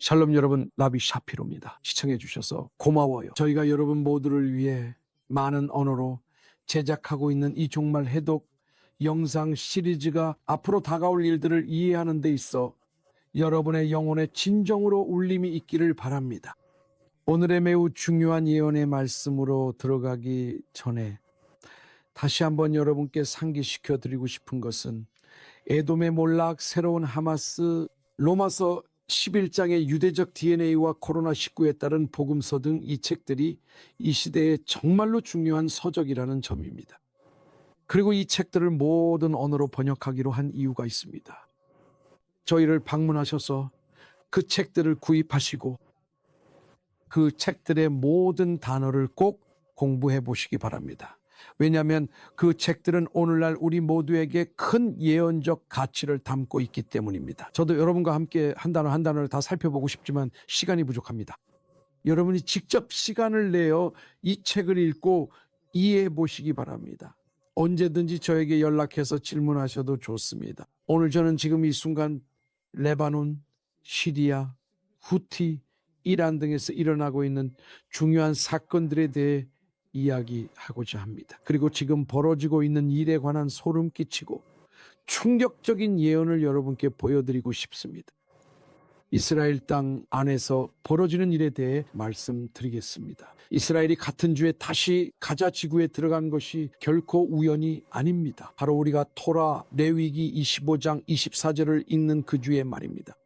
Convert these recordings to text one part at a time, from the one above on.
샬롬 여러분, 라비 샤피로입니다. 시청해 주셔서 고마워요. 저희가 여러분 모두를 위해 많은 언어로 제작하고 있는 이 종말 해독 영상 시리즈가 앞으로 다가올 일들을 이해하는 데 있어 여러분의 영혼에 진정으로 울림이 있기를 바랍니다. 오늘의 매우 중요한 예언의 말씀으로 들어가기 전에 다시 한번 여러분께 상기시켜 드리고 싶은 것은 에돔의 몰락, 새로운 하마스, 로마서 11장의 유대적 DNA와 코로나19에 따른 복음서 등 이 책들이 이 시대에 정말로 중요한 서적이라는 점입니다. 그리고 이 책들을 모든 언어로 번역하기로 한 이유가 있습니다. 저희를 방문하셔서 그 책들을 구입하시고 그 책들의 모든 단어를 꼭 공부해 보시기 바랍니다. 왜냐하면 그 책들은 오늘날 우리 모두에게 큰 예언적 가치를 담고 있기 때문입니다. 저도 여러분과 함께 한 단어 한 단어를 다 살펴보고 싶지만 시간이 부족합니다. 여러분이 직접 시간을 내어 이 책을 읽고 이해해 보시기 바랍니다. 언제든지 저에게 연락해서 질문하셔도 좋습니다. 오늘 저는 지금 이 순간 레바논, 시리아, 후티, 이란 등에서 일어나고 있는 중요한 사건들에 대해 이야기하고자 합니다. 그리고 지금 벌어지고 있는 일에 관한 소름 끼치고 충격적인 예언을 여러분께 보여드리고 싶습니다. 이스라엘 땅 안에서 벌어지는 일에 대해 말씀드리겠습니다. 이스라엘이 같은 주에 다시 가자 지구에 들어간 것이 결코 우연이 아닙니다. 바로 우리가 토라 레위기 25장 24절을 읽는 그 주의 말입니다.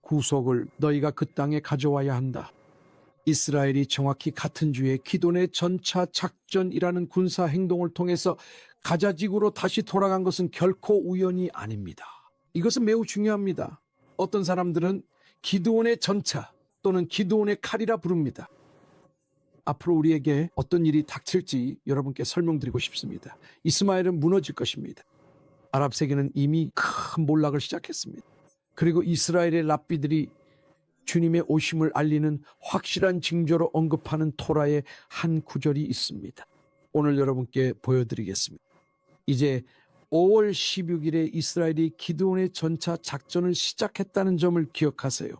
구속을 너희가 그 땅에 가져와야 한다. 이스라엘이 정확히 같은 주에 기돈의 전차 작전이라는 군사 행동을 통해서 가자 지구로 다시 돌아간 것은 결코 우연이 아닙니다. 이것은 매우 중요합니다. 어떤 사람들은 기드온의 전차 또는 기드온의 칼이라 부릅니다. 앞으로 우리에게 어떤 일이 닥칠지 여러분께 설명드리고 싶습니다. 이스마엘은 무너질 것입니다. 아랍 세계는 이미 큰 몰락을 시작했습니다. 그리고 이스라엘의 랍비들이 주님의 오심을 알리는 확실한 징조로 언급하는 토라의 한 구절이 있습니다. 오늘 여러분께 보여드리겠습니다. 이제 5월 16일에 이스라엘이 기드온의 전차 작전을 시작했다는 점을 기억하세요.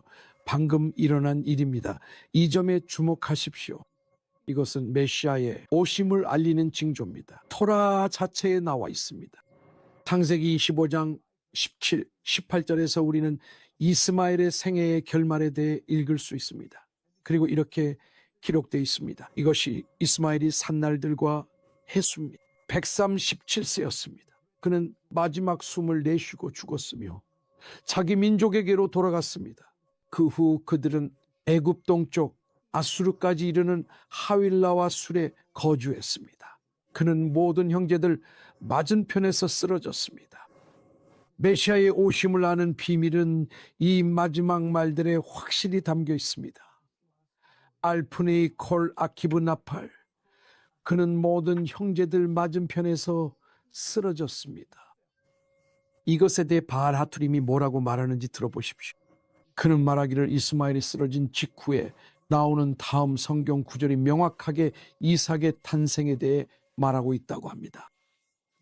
방금 일어난 일입니다. 이 점에 주목하십시오. 이것은 메시아의 오심을 알리는 징조입니다. 토라 자체에 나와 있습니다. 창세기 25장 17, 18절에서 우리는 이스마엘의 생애의 결말에 대해 읽을 수 있습니다. 그리고 이렇게 기록되어 있습니다. 이것이 이스마엘이 산 날들과 해수입니다. 137세였습니다. 그는 마지막 숨을 내쉬고 죽었으며 자기 민족에게로 돌아갔습니다. 그 후 그들은 애굽 동쪽 아수르까지 이르는 하윌라와 술에 거주했습니다. 그는 모든 형제들 맞은편에서 쓰러졌습니다. 메시아의 오심을 아는 비밀은 이 마지막 말들에 확실히 담겨 있습니다. 알프네이 콜 아키브 나팔 그는 모든 형제들 맞은편에서 쓰러졌습니다. 이것에 대해 바알 하투림이 뭐라고 말하는지 들어보십시오. 그는 말하기를 이스마엘이 쓰러진 직후에 나오는 다음 성경 구절이 명확하게 이삭의 탄생에 대해 말하고 있다고 합니다.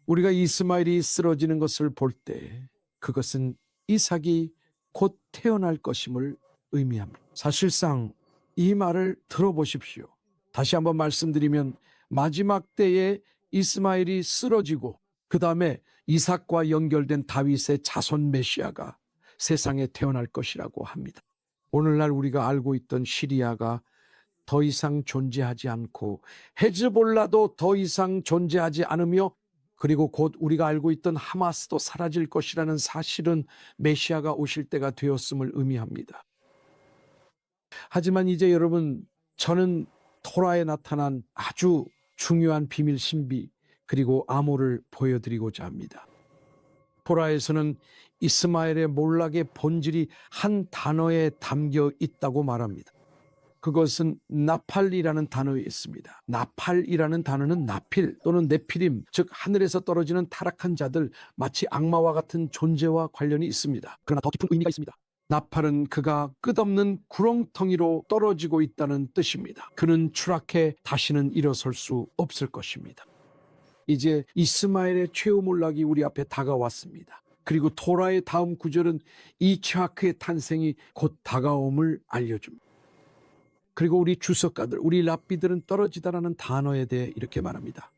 우리가 이스마엘이 쓰러지는 것을 볼 때 그것은 이삭이 곧 태어날 것임을 의미합니다. 사실상 이 말을 들어보십시오. 다시 한번 말씀드리면 마지막 때에 이스마엘이 쓰러지고 그 다음에 이삭과 연결된 다윗의 자손 메시아가 세상에 태어날 것이라고 합니다. 오늘날 우리가 알고 있던 시리아가 더 이상 존재하지 않고 헤즈볼라도 더 이상 존재하지 않으며 그리고 곧 우리가 알고 있던 하마스도 사라질 것이라는 사실은 메시아가 오실 때가 되었음을 의미합니다. 하지만 이제 여러분 저는 토라에 나타난 아주 중요한 비밀 신비 그리고 암호를 보여드리고자 합니다. 토라에서는 이스마엘의 몰락의 본질이 한 단어에 담겨 있다고 말합니다. 그것은 나팔이라는 단어에 있습니다. 나팔이라는 단어는 나필 또는 네피림, 즉 하늘에서 떨어지는 타락한 자들, 마치 악마와 같은 존재와 관련이 있습니다. 그러나 더 깊은 의미가 있습니다. 나팔은 그가 끝없는 구렁텅이로 떨어지고 있다는 뜻입니다. 그는 추락해 다시는 일어설 수 없을 것입니다. 이제 이스마엘의 최후 몰락이 우리 앞에 다가왔습니다. 그리고 토라의 다음 구절은 이츠하크의 탄생이 곧 다가옴을 알려줍니다. 그리고 우리 주석가들, 우리 랍비들은 떨어지다라는 단어에 대해 이렇게 말합니다.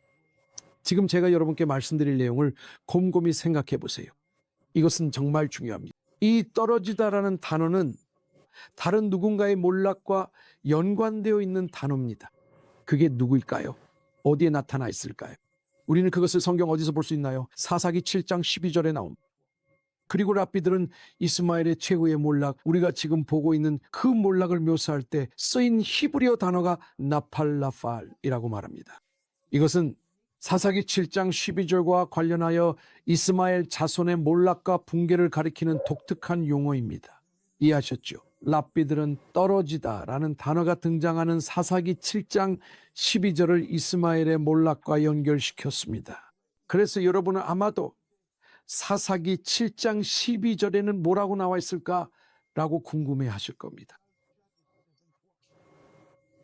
지금 제가 여러분께 말씀드릴 내용을 곰곰이 생각해 보세요. 이것은 정말 중요합니다. 이 떨어지다라는 단어는 다른 누군가의 몰락과 연관되어 있는 단어입니다. 그게 누구일까요? 어디에 나타나 있을까요? 우리는 그것을 성경 어디서 볼 수 있나요? 사사기 7장 12절에 나옵니다. 그리고 랍비들은 이스마엘의 최후의 몰락, 우리가 지금 보고 있는 그 몰락을 묘사할 때 쓰인 히브리어 단어가 나팔라팔이라고 말합니다. 이것은 사사기 7장 12절과 관련하여 이스마엘 자손의 몰락과 붕괴를 가리키는 독특한 용어입니다. 이해하셨죠? 랍비들은 떨어지다 라는 단어가 등장하는 사사기 7장 12절을 이스마엘의 몰락과 연결시켰습니다. 그래서 여러분은 아마도 사사기 7장 12절에는 뭐라고 나와 있을까라고 궁금해 하실 겁니다.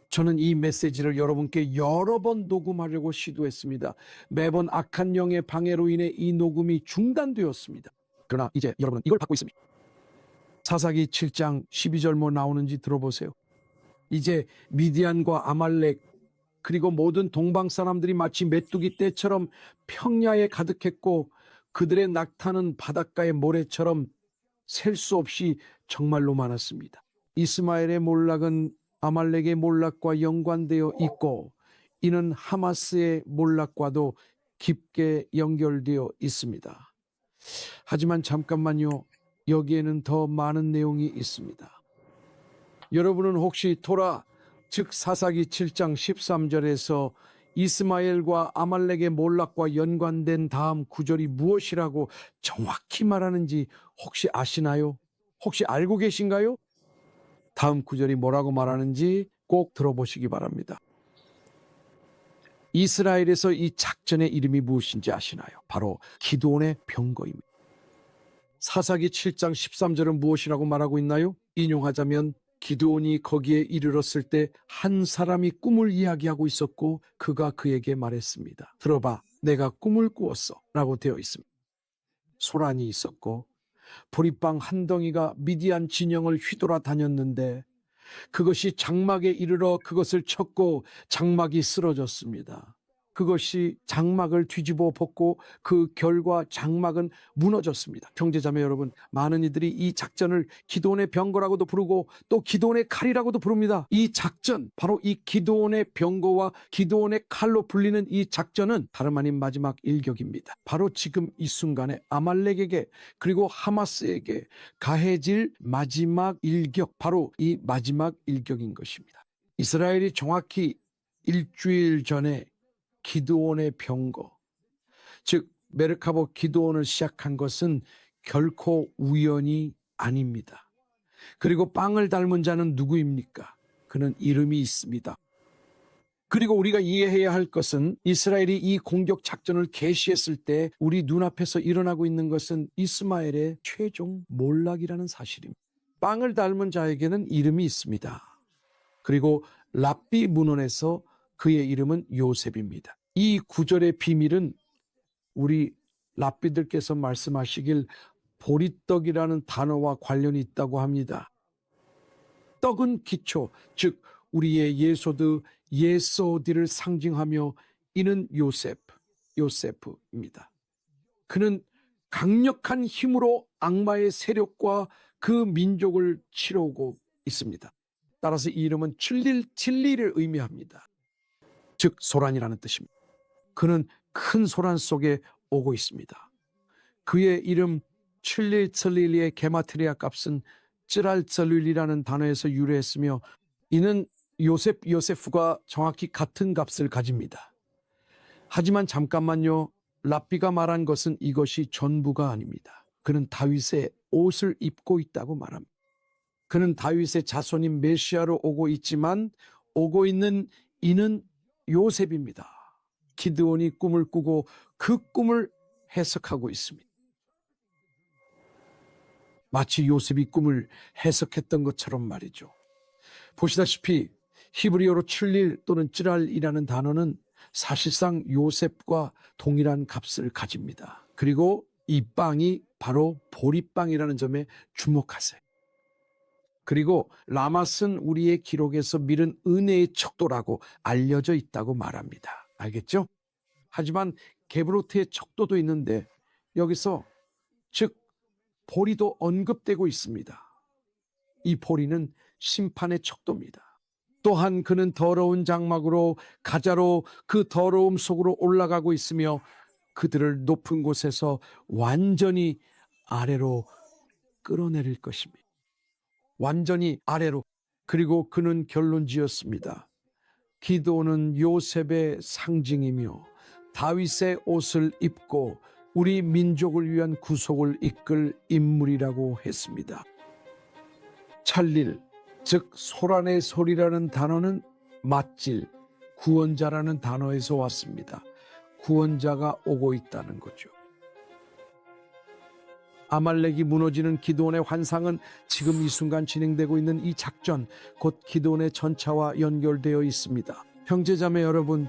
저는 이 메시지를 여러분께 여러 번 녹음하려고 시도했습니다. 매번 악한 영의 방해로 인해 이 녹음이 중단되었습니다. 그러나 이제 여러분은 이걸 받고 있습니다. 사사기 7장 12절 뭐 나오는지 들어보세요. 이제 미디안과 아말렉 그리고 모든 동방 사람들이 마치 메뚜기 떼처럼 평야에 가득했고 그들의 낙타는 바닷가의 모래처럼 셀 수 없이 정말로 많았습니다. 이스마엘의 몰락은 아말렉의 몰락과 연관되어 있고 이는 하마스의 몰락과도 깊게 연결되어 있습니다. 하지만 잠깐만요. 여기에는 더 많은 내용이 있습니다. 여러분은 혹시 토라 즉 사사기 7장 13절에서 이스마엘과 아말렉의 몰락과 연관된 다음 구절이 무엇이라고 정확히 말하는지 혹시 아시나요? 혹시 알고 계신가요? 다음 구절이 뭐라고 말하는지 꼭 들어보시기 바랍니다. 이스라엘에서 이 작전의 이름이 무엇인지 아시나요? 바로 기도원의 병거입니다. 사사기 7장 13절은 무엇이라고 말하고 있나요? 인용하자면 기드온이 거기에 이르렀을 때 한 사람이 꿈을 이야기하고 있었고 그가 그에게 말했습니다. 들어봐, 내가 꿈을 꾸었어. 라고 되어 있습니다. 소란이 있었고 보리빵 한 덩이가 미디안 진영을 휘돌아 다녔는데 그것이 장막에 이르러 그것을 쳤고 장막이 쓰러졌습니다. 그것이 장막을 뒤집어 벗고 그 결과 장막은 무너졌습니다. 형제자매 여러분, 많은 이들이 이 작전을 기도원의 병거라고도 부르고 또 기도원의 칼이라고도 부릅니다. 이 작전, 바로 이 기도원의 병거와 기도원의 칼로 불리는 이 작전은 다름 아닌 마지막 일격입니다. 바로 지금 이 순간에 아말렉에게 그리고 하마스에게 가해질 마지막 일격, 바로 이 마지막 일격인 것입니다. 이스라엘이 정확히 일주일 전에 기드온의 병거, 즉 메르카보 기드온을 시작한 것은 결코 우연이 아닙니다. 그리고 빵을 닮은 자는 누구입니까? 그는 이름이 있습니다. 그리고 우리가 이해해야 할 것은 이스라엘이 이 공격 작전을 개시했을 때 우리 눈앞에서 일어나고 있는 것은 이스마엘의 최종 몰락이라는 사실입니다. 빵을 닮은 자에게는 이름이 있습니다. 그리고 랍비 문헌에서 그의 이름은 요셉입니다. 이 구절의 비밀은 우리 랍비들께서 말씀하시길 보리떡이라는 단어와 관련이 있다고 합니다. 떡은 기초, 즉 우리의 예소드, 예소디를 상징하며 이는 요셉, 요세프입니다. 그는 강력한 힘으로 악마의 세력과 그 민족을 치러오고 있습니다. 따라서 이 이름은 칠릴, 칠리를 의미합니다. 즉 소란이라는 뜻입니다. 그는 큰 소란 속에 오고 있습니다. 그의 이름 칠릴 찰릴리의 게마트리아 값은 찌랄짤릴이라는 단어에서 유래했으며 이는 요셉 요세프가 정확히 같은 값을 가집니다. 하지만 잠깐만요. 랍비가 말한 것은 이것이 전부가 아닙니다. 그는 다윗의 옷을 입고 있다고 말합니다. 그는 다윗의 자손인 메시아로 오고 있지만 오고 있는 이는 요셉입니다. 기드온이 꿈을 꾸고 그 꿈을 해석하고 있습니다. 마치 요셉이 꿈을 해석했던 것처럼 말이죠. 보시다시피 히브리어로 칠릴 또는 찌랄이라는 단어는 사실상 요셉과 동일한 값을 가집니다. 그리고 이 빵이 바로 보리빵이라는 점에 주목하세요. 그리고 라맛은 우리의 기록에서 밀은 은혜의 척도라고 알려져 있다고 말합니다. 알겠죠? 하지만 게브로트의 척도도 있는데 여기서 즉 보리도 언급되고 있습니다. 이 보리는 심판의 척도입니다. 또한 그는 더러운 장막으로 가자로 그 더러움 속으로 올라가고 있으며 그들을 높은 곳에서 완전히 아래로 끌어내릴 것입니다. 완전히 아래로. 그리고 그는 결론 지었습니다. 기도는 요셉의 상징이며 다윗의 옷을 입고 우리 민족을 위한 구속을 이끌 인물이라고 했습니다. 찰릴, 즉 소란의 소리라는 단어는 맞질, 구원자라는 단어에서 왔습니다. 구원자가 오고 있다는 거죠. 아말렉이 무너지는 기도원의 환상은 지금 이 순간 진행되고 있는 이 작전, 곧 기도원의 전차와 연결되어 있습니다. 형제자매 여러분,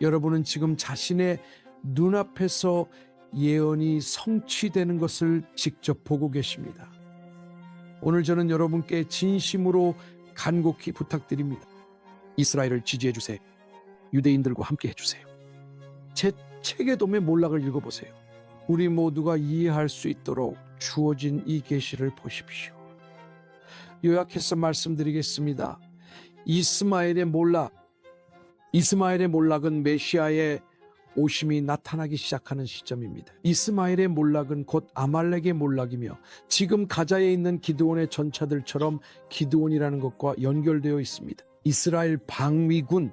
여러분은 지금 자신의 눈앞에서 예언이 성취되는 것을 직접 보고 계십니다. 오늘 저는 여러분께 진심으로 간곡히 부탁드립니다. 이스라엘을 지지해 주세요. 유대인들과 함께 해 주세요. 제 책의 도매 몰락을 읽어보세요. 우리 모두가 이해할 수 있도록 주어진 이 계시를 보십시오. 요약해서 말씀드리겠습니다. 이스마엘의 몰락, 이스마엘의 몰락은 메시아의 오심이 나타나기 시작하는 시점입니다. 이스마엘의 몰락은 곧 아말렉의 몰락이며 지금 가자에 있는 기드온의 전차들처럼 기드온이라는 것과 연결되어 있습니다. 이스라엘 방위군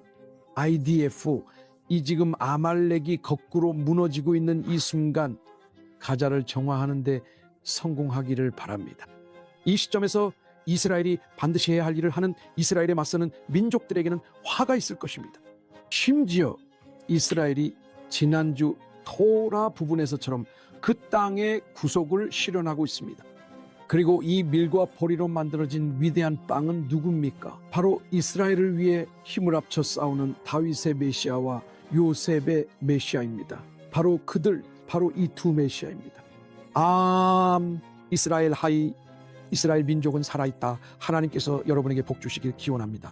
IDF 이 지금 아말렉이 거꾸로 무너지고 있는 이 순간 가자를 정화하는데 성공하기를 바랍니다. 이 시점에서 이스라엘이 반드시 해야 할 일을 하는 이스라엘에 맞서는 민족들에게는 화가 있을 것입니다. 심지어 이스라엘이 지난주 토라 부분에서처럼 그 땅의 구속을 실현하고 있습니다. 그리고 이 밀과 보리로 만들어진 위대한 빵은 누굽니까? 바로 이스라엘을 위해 힘을 합쳐 싸우는 다윗의 메시아와 요셉의 메시아입니다. 바로 그들, 바로 이 두 메시아입니다. 암 이스라엘 하이 이스라엘 민족은 살아있다. 하나님께서 여러분에게 복 주시길 기원합니다.